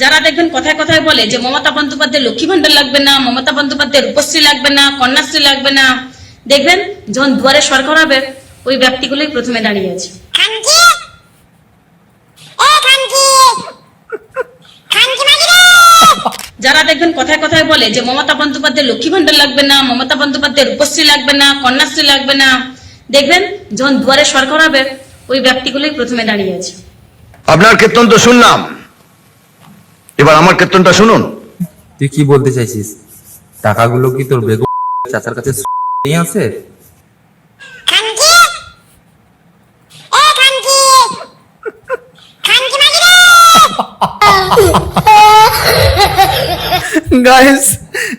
যারা দেখবেন কথায় কথায় বলে যে মমতা বন্দ্যোপাধ্যায় লক্ষ্মী ভান্ডার লাগবে না মমতা বন্দ্যোপাধ্যায় রূপশ্রী লাগবে না কন্যাশ্রী লাগবে না। দেখবেন যখন দুয়ারে সরকার হবে ওই ব্যক্তিগুলোই প্রথমে দাঁড়িয়ে আছে। যারা দেখবেন কথায় কথায় বলে যে মমতা বন্দ্যোপাধ্যায় লক্ষ্মী ভান্ডার লাগবে না মমতা বন্দ্যোপাধ্যায় রূপশ্রী লাগবে না কন্যাশ্রী লাগবে না। দেখবেন যখন দুয়ারে সরকার হবে ওই ব্যক্তিগুলোই প্রথমে দাঁড়িয়ে আছে। আপনার কীর্তন তো শুনলাম। এবার আমার কীর্তনটা শুনুন। তুই কি বলতে চাইছিস? টাকাগুলো কি তোর বেগম চাচার কাছে নিয়ে আছে? গাইস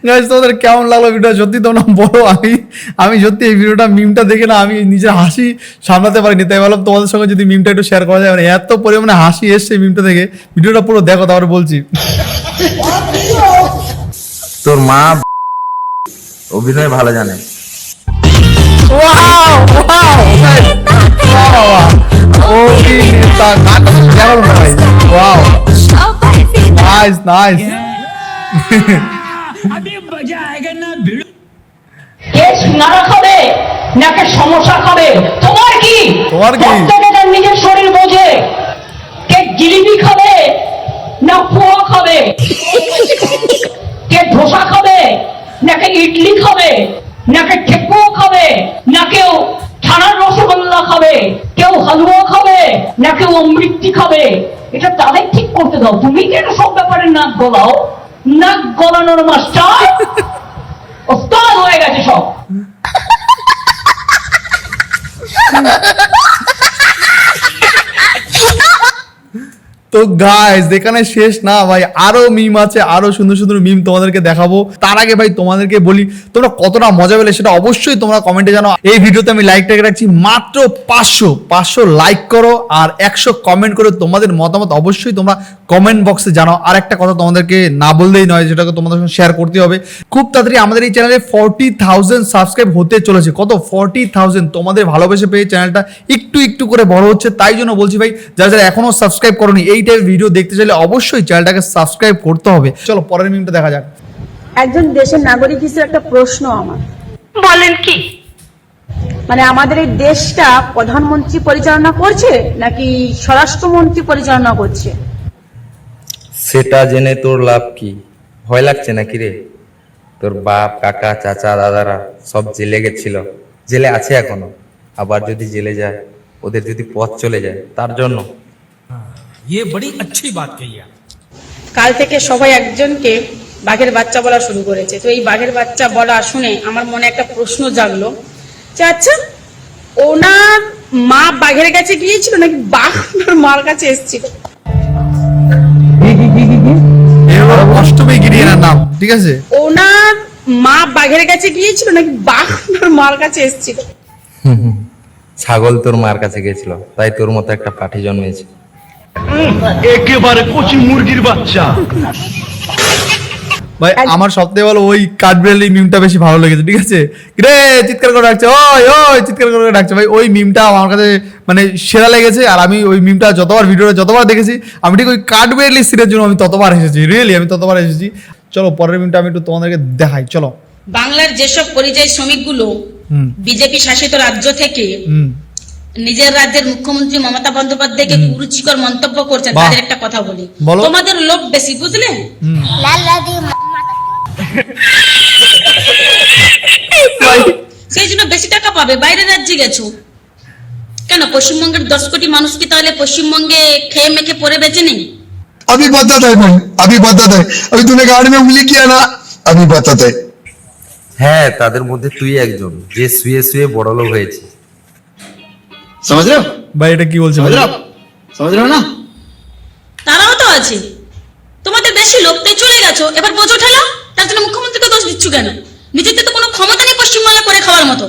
গাইস তোমাদের কেমন লাগল ভিডিও? সত্যি তোমরা বলো আমি আমি সত্যি এই ভিডিওটা মিমটা দেখে না আমি নিজের হাসি সামলাতে পারিনি তাই ভাবলাম তোমাদের সঙ্গে যদি মিমটা একটু শেয়ার করা যায়। মানে এত পরিমাণে হাসি এসছে মিমটা দেখে ভিডিওটা পুরো দেখো তারপরে বলছি। তোর মা অভিনয় ভালো জানে। ওয়াও ওয়াও অভিনেতা গানটা কেমন ভাই ওয়াও নাইস নাইস কে সিঙ্গারা খাবে নাকি সমস্যা খাবে। তোমার কি? তোমার কি? প্রত্যেকে নিজের শরীর বোঝে। কে জিলিপি খাবে না পোয়া খাবে? কে ধোসা খাবে নাকি ইডলি খাবে নাকি ঠেকুয়া খাবে না কেউ ছানার রসগোল্লা খাবে কেউ হালুয়া খাবে না কেউ অমৃতি খাবে? এটা তাদের ঠিক করতে দাও। তুমি কেন সব ব্যাপারে নাক গলাও? নাক গলানোর মাস্টার? ওস্তাদ হয়ে গেছে সব। তো গাইস এখানে শেষ না ভাই, আরও মিম আছে, আরও সুন্দর সুন্দর মিম তোমাদেরকে দেখাবো। তার আগে ভাই, তোমাদেরকে বলি, তোমরা কতটা মজা পেলে সেটা অবশ্যই তোমরা কমেন্টে জানাও। এই ভিডিওতে আমি লাইক টেকে রাখছি মাত্র পাঁচশো পাঁচশো লাইক করো আর একশো কমেন্ট করে তোমাদের মতামত অবশ্যই তোমরা কমেন্ট বক্সে জানাও। আর একটা কথা তোমাদেরকে না বললেই নয়, যেটাকে তোমাদের সঙ্গে শেয়ার করতে হবে, খুব তাড়াতাড়ি আমাদের এই চ্যানেলে ফর্টি থাউজেন্ড সাবস্ক্রাইব হতে চলেছে। কত? ফর্টি থাউজেন্ড তোমাদের ভালোবেসে পেয়ে চ্যানেলটা একটু একটু করে বড় হচ্ছে, তাই জন্য বলছি ভাই, যারা যারা এখনও সাবস্ক্রাইব করনি, এই টাইপের ভিডিও দেখতে চাইলে অবশ্যই চ্যানেলটাকে সাবস্ক্রাইব করতে হবে। চলো পরের মিনিটটা দেখা যাক। একজন দেশের নাগরিক হিসেবে একটা প্রশ্ন আমার। বলেন কি? মানে আমাদের এই দেশটা প্রধানমন্ত্রী পরিচালনা করছে নাকি স্বরাষ্ট্রমন্ত্রী পরিচালনা করছে? সেটা জেনে তোর লাভ কি? ভয় লাগছে নাকি রে? তোর বাপ কাকা চাচা দাদারা সব জেলে গেছিল। জেলে আছে এখনও। আবার যদি জেলে যায় ওদের যদি পথ চলে যায় তার জন্য। ये बड़ी अच्छी बात कही आप কাল থেকে সবাই একজনকে বাঘের বাচ্চা বলা শুরু করেছে তো এই বাঘের বাচ্চা বলা শুনে আমার মনে একটা প্রশ্ন জাগলো যে আচ্ছা ওনার মা বাঘের কাছে গিয়েছিল নাকি বাঘ ওনার মার কাছে এসেছিল এবার অষ্টমী গিরিয়ানার নাম ঠিক আছে ওনার মা বাঘের কাছে গিয়েছিল নাকি বাঘ ওনার মার কাছে এসেছিল ছাগল তোর মার কাছে গেছিল তাই তোর মতো একটা পাঠি জন্মেছে একেবারে কচি মুরগির বাচ্চা। ভাই আমার সবথেকে ভালো ওই কাঠবিড়ালি মিমটা বেশি ভালো লেগেছে ঠিক আছে? রে চিৎকার করে ডাকছে ওই ওই চিৎকার করে ডাকছে। ভাই ওই মিমটা আমার কাছে মানে সেরা লেগেছে আর আমি ওই মিমটা যতবার ভিডিওটা যতবার দেখেছি আমি ঠিক ওই কাঠবিড়ালি সিনের জন্য আমি ততবার এসেছি রিয়েলি আমি ততবার এসেছি। চলো পরের মিমটা আমি একটু তোমাদেরকে দেখাই চলো। বাংলার যেসব পরিযায়ী শ্রমিকগুলো হুম। বিজেপি শাসিত রাজ্য থেকে হুম। নিজের রাজ্যের মুখ্যমন্ত্রী মমতা বন্দ্যোপাধ্যায়কে কুরুচিকর মন্তব্য করছেন বাহ। তাদের একটা কথা বলি বলো। তোমাদের লোভ বেশি বুঝলে লাল্লা দি ভাই সেই জন্য বেশি টাকা পাবে বাইরের রাজ্যে গেছো কেন পশ্চিমবঙ্গের দশ কোটি মানুষ কি তাহলে পশ্চিমবঙ্গে খেয়ে মেখে পরে বেঁচে নেই अभी बताता है मैं अभी बताता है अभी तूने गाड़ी में उंगली किया ना अभी बताता है হ্যাঁ তাদের মধ্যে তুই একজন যে শুয়ে শুয়ে বড় লোক হয়েছে समझ रहे हो ভাই এটা কি বলছে समझ ভাই? रहे हो आप समझ रहे हो ना তারাও তো আছে তোমাদের বেশি লোক তাই চলে গেছো এবার বোঝো ঠেলো তার জন্য মুখ্যমন্ত্রীকে দোষ দিচ্ছ কেন নিজেদের তো কোনো ক্ষমতা নেই পশ্চিমবাংলা করে খাওয়ার মতো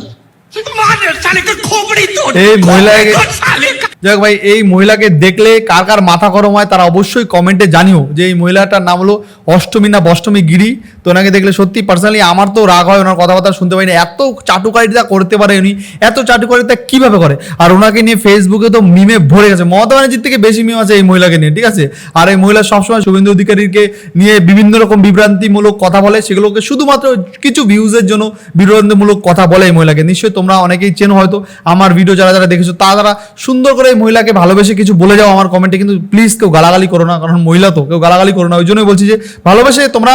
मार साले का खोपड़ी तोड़ এই মহিলা साले का যাই হোক ভাই, এই মহিলাকে দেখলে কার কার মাথা গরম হয় তারা অবশ্যই কমেন্টে জানিও যে এই মহিলাটার নাম হলো অষ্টমী না বষ্টমী গিরি। তো ওনাকে দেখলে সত্যি পার্সোনালি আমার তো রাগ হয়, ওনার কথাবার্তা শুনতে পাই না এত চাটুকারিতা করতে পারে উনি, এত চাটুকারিতা কীভাবে করে? আর ওনাকে নিয়ে ফেসবুকে তো মিমে ভরে গেছে। মমতা ব্যানার্জির থেকে বেশি মিম আছে এই মহিলাকে নিয়ে, ঠিক আছে? আর এই মহিলা সবসময় শুভেন্দু অধিকারীকে নিয়ে বিভিন্ন রকম বিভ্রান্তিমূলক কথা বলে, সেগুলোকে শুধুমাত্র কিছু ভিউজের জন্য বিভ্রান্তিমূলক কথা বলে এই মহিলাকে। নিশ্চয়ই তোমরা অনেকেই চেনো হয়তো, আমার ভিডিও যারা যারা দেখেছ, তারা সুন্দর করে এই মহিলাকে ভালোবেসে কিছু বলে যাও আমার কমেন্টে কিন্তু প্লিজ কেউ গালাগালি করো না, কারণ মহিলা তো, কেউ গালাগালি করো না, ওই জন্যই বলছি যে ভালোবেসে তোমরা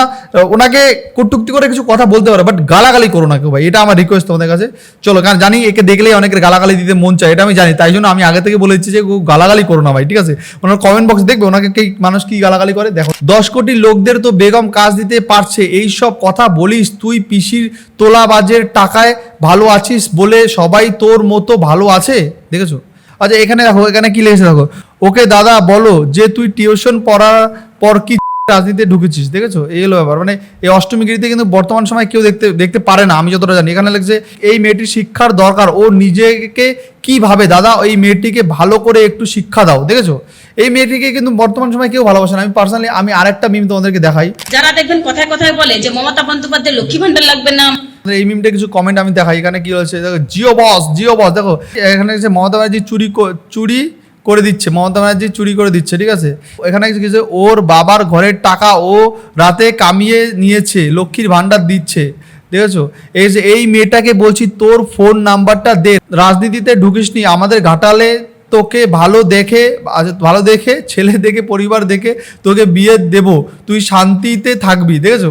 ওনাকে কটুক্তি করে কিছু কথা বলতে পারো বাট গালাগালি করো না কেউ ভাই, এটা আমার রিকোয়েস্ট তোমাদের কাছে। চলো, কারণ জানি একে দেখলেই অনেকের গালাগালি দিতে মন চায়, এটা আমি জানি, তাই জন্য আমি আগে থেকে বলে দিচ্ছি যে গালাগালি করো না ভাই, ঠিক আছে? ওনার কমেন্ট বক্স দেখবে, ওনাকে কি, মানুষ কি গালাগালি করে? দেখো, দশ কোটি লোকদের তো বেগম কাজ দিতে পারছে, এই সব কথা বলিস তুই পিসির তোলাবাজের টাকায় ভালো আছিস বলে সবাই তোর মতো ভালো আছে, দেখেছ? আচ্ছা এখানে দেখো, এখানে কি লিখেছে দেখো? ওকে দাদা বলো যে তুই টিউশন পড়ার পর কি রাজনীতিতে ঢুকেছিস দেখেছ? এই হলো ব্যাপার। মানে এই অষ্টমী অষ্টমীগিরিতে কিন্তু বর্তমান সময় কেউ দেখতে দেখতে পারে না আমি যতটা জানি। এখানে লিখছে এই মেয়েটির শিক্ষার দরকার ও নিজেকে কি ভাবে? দাদা এই মেয়েটিকে ভালো করে একটু শিক্ষা দাও। দেখেছ? এই মেয়েটিকে কিন্তু বর্তমান সময় কেউ ভালোবাসে না। আমি পার্সোনালি আমি আরেকটা মিম তোমাদেরকে দেখাই। যারা দেখবেন কথায় কথায় বলে যে মমতা বন্দ্যোপাধ্যায় লক্ষ্মী ভান্ডার লাগবে না। এই মিমটা কিছু কমেন্ট আমি দেখাই। এখানে কি হয়েছে দেখো জিও বস জিও বস। দেখো এখানে মমতা ব্যানার্জি চুরি চুরি করে দিচ্ছে, মমতা ব্যানার্জি চুরি করে দিচ্ছে, ঠিক আছে? এখানে কিছু ওর বাবার ঘরের টাকা ও রাতে কামিয়ে নিয়েছে, লক্ষ্মীর ভান্ডার দিচ্ছে দেখেছ এই যে এই মেয়েটাকে বলছি, তোর ফোন নাম্বারটা দে। রাজনীতিতে ঢুকিসনি, আমাদের ঘাটালে তোকে ভালো দেখে ভালো দেখে, ছেলে দেখে, পরিবার দেখে তোকে বিয়ে দেব। তুই শান্তিতে থাকবি দেখেছ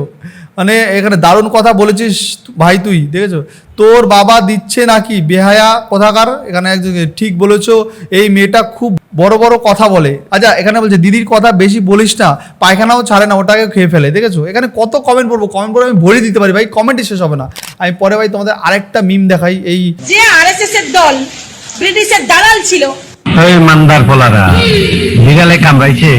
মানে এখানে দারুণ কথা বলেছিস ভাই তুই দেখেছ? তোর বাবা দিচ্ছে নাকি বেহায়া কথাকার? এখানে একজন ঠিক বলেছ এই মেয়েটা খুব বড় বড় কথা বলে। আচ্ছা এখানে বলছে দিদির কথা বেশি বলিস না পায়খানাও ছাড়ে না ওটাকে খেয়ে ফেলে। দেখেছ? এখানে কত কমেন্ট পড়ব? কমেন্ট পড়ে আমি ভরে দিতে পারি ভাই কমেন্টই শেষ হবে না। আমি পরে ভাই তোমাদের আরেকটা মিম দেখাই এই যে আরএসএস এর দল ব্রিটিশের দালাল ছিল। ওই মান্দার পোলারা বিড়ালে কামড়াইছে।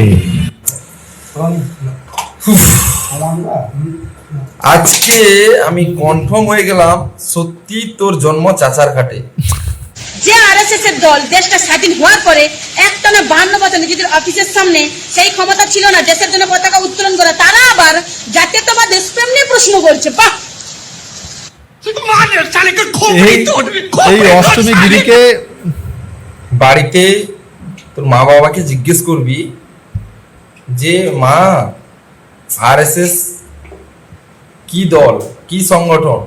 আজকে আমি কনফার্ম হয়ে গেলাম সত্যি তোর জন্ম চাচার ঘাটে। যে আরএসএস এর দল দেশটা স্বাধীন হওয়ার পরে একটানা বাহান্ন বছর নিজেদের অফিসের সামনে সেই ক্ষমতা ছিল না দেশের জন্য পতাকা উত্তোলন করা তারা আবার জাতীয়তাবাদ দেশপ্রেম নিয়ে প্রশ্ন করছে বাহ! এই এই অষ্টমী গিরিকে বাড়িতে তোর মা বাবাকে জিজ্ঞেস করবি যে মা আরএসএস কি দল কি সংগঠন?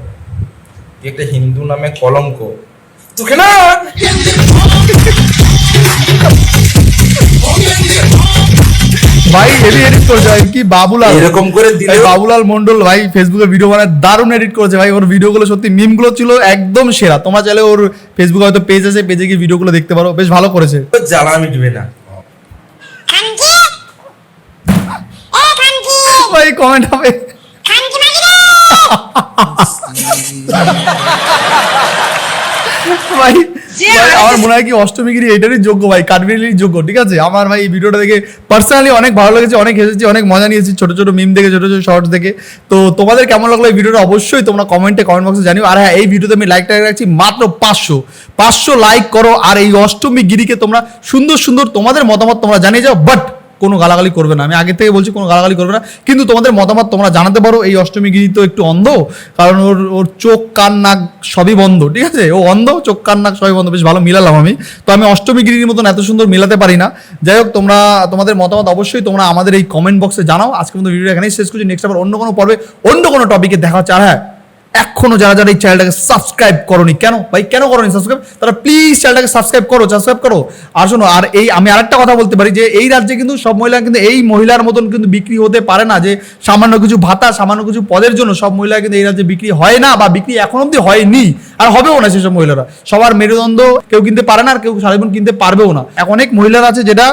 তুই একটা হিন্দু নামে কলঙ্ক? তোকে না ভাই এডি এডিট করেছে ভাই কি বাবুলাল? এরকম করে দিলে বাবুলাল মন্ডল ভাই ফেসবুকে ভিডিও বানায় দারুণ এডিট করেছে ভাই। ওর ভিডিওগুলো সত্যি মিমগুলো ছিল একদম সেরা। তোমরা চাইলে ওর ফেসবুকে হয়তো পেজ আছে পেজে গিয়ে ভিডিওগুলো দেখতে পারো। বেশ ভালো করেছে। জ্বালা মিটবে না। ভাই কমেন্ট হবে। ভাই আমার মনে হয় কি অষ্টমীগিরি এটারই যোগ্য ভাই কাঠবিড়ির যোগ্য ঠিক আছে? আমার ভাই এই ভিডিওটা দেখে পার্সোনালি অনেক ভালো লেগেছে অনেক হেসেছি অনেক মজা নিয়েছি ছোট ছোট মিম দেখে ছোট ছোট শর্টস দেখে। তো তোমাদের কেমন লাগল এই ভিডিওটা? অবশ্যই তোমরা কমেন্টে কমেন্ট বক্সে জানিও। আর হ্যাঁ এই ভিডিওতে আমি লাইক টাইক রাখছি মাত্র পাঁচশো। পাঁচশো লাইক করো আর এই অষ্টমী গিরিকে তোমরা সুন্দর সুন্দর তোমাদের মতামত তোমরা জানিয়ে যাও। বাট কোনো গালাগালি করবে না। আমি আগে থেকে বলছি কোনো গালাগালি করবে না। কিন্তু তোমাদের মতামত তোমরা জানাতে পারো। এই অষ্টমী গিরি তো একটু অন্ধ, কারণ ওর ওর চোখ, কান, নাক সবই বন্ধ, ঠিক আছে? ও অন্ধ, চোখ, কান, নাক সবই বন্ধ। বেশ ভালো মিলালাম আমি। তো আমি অষ্টমী গিরির মতন এত সুন্দর মিলাতে পারি না। যাই হোক, তোমরা, তোমাদের মতামত অবশ্যই তোমরা আমাদের এই কমেন্ট বক্সে জানাও। আজকে মতো ভিডিও এখানেই শেষ করছি। নেক্সট আবার অন্য কোনো পর্বে অন্য কোনো টপিকে দেখা আর হ্যাঁ এখনও যারা যারা এই চ্যানেলটাকে সাবস্ক্রাইব করনি, কেন? ভাই, কেন করনি সাবস্ক্রাইব তারা প্লিজ চ্যানেলটাকে সাবস্ক্রাইব করো সাবস্ক্রাইব করো। আর শোনো, আর এই, আমি আরেকটা কথা বলতে পারি যে, এই রাজ্যে কিন্তু সব মহিলা কিন্তু এই মহিলার মতন কিন্তু বিক্রি হতে পারে না যে, সামান্য কিছু ভাতা, সামান্য কিছু পদের জন্য সব মহিলা কিন্তু এই রাজ্যে বিক্রি হয় না বা বিক্রি এখন অব্দি হয়নি। আর হবেও না সেসব মহিলারা। সবার মেরুদণ্ড কেউ কিনতে পারে না আর কেউ সারা জীবন কিনতে পারবেও না। অনেক মহিলারা আছে যেটা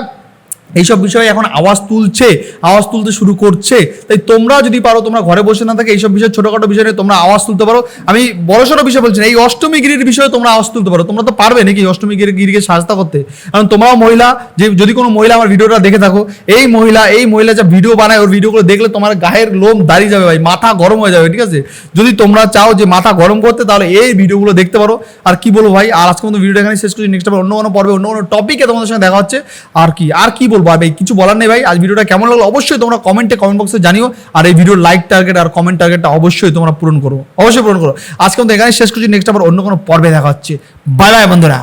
এইসব বিষয়ে এখন আওয়াজ তুলছে, আওয়াজ তুলতে শুরু করছে। তাই তোমরা যদি পারো, তোমরা ঘরে বসে না থাকে এইসব বিষয়ে, ছোটখাটো বিষয়ে তোমরা আওয়াজ তুলতে পারো। আমি বড়সড় বিষয় বলছি না, এই অষ্টমী গিরির বিষয়ে তোমরা আওয়াজ তুলতে পারো। তোমরা তো পারবে নাকি অষ্টমী গিরি গিরিকে সাজতা করতে? কারণ তোমরাও মহিলা, যে যদি কোনো মহিলা আমার ভিডিওটা দেখে থাকো, এই মহিলা এই মহিলা যা ভিডিও বানায়, ওর ভিডিওগুলো দেখলে তোমার গায়ের লোম দাঁড়িয়ে যাবে ভাই, মাথা গরম হয়ে যাবে, ঠিক আছে? যদি তোমরা চাও যে মাথা গরম করতে, তাহলে এই ভিডিওগুলো দেখতে পারো। আর কি বলব ভাই, আর আজকে মতো ভিডিওটা এখানে শেষ করছি। নেক্সট অন্য কোনো পর্বে, অন্য কোনো টপিকে তোমাদের সঙ্গে দেখা হচ্ছে। আর কি আর কি বলব আর ভাই, কিছু বলার নেই ভাই। আজ ভিডিওটা কেমন লাগল অবশ্যই তোমরা কমেন্টে কমেন্ট বক্সে জানিও। আর এই ভিডিওর লাইক টার্গেট আর কমেন্ট টার্গেটটা অবশ্যই তোমরা পূরণ করো। অবশ্যই পূরণ করো। আজকে তো এখানে শেষ করছি। নেক্সট আবার অন্য কোনো পর্বে দেখা হচ্ছে। বাই বাই বন্ধুরা।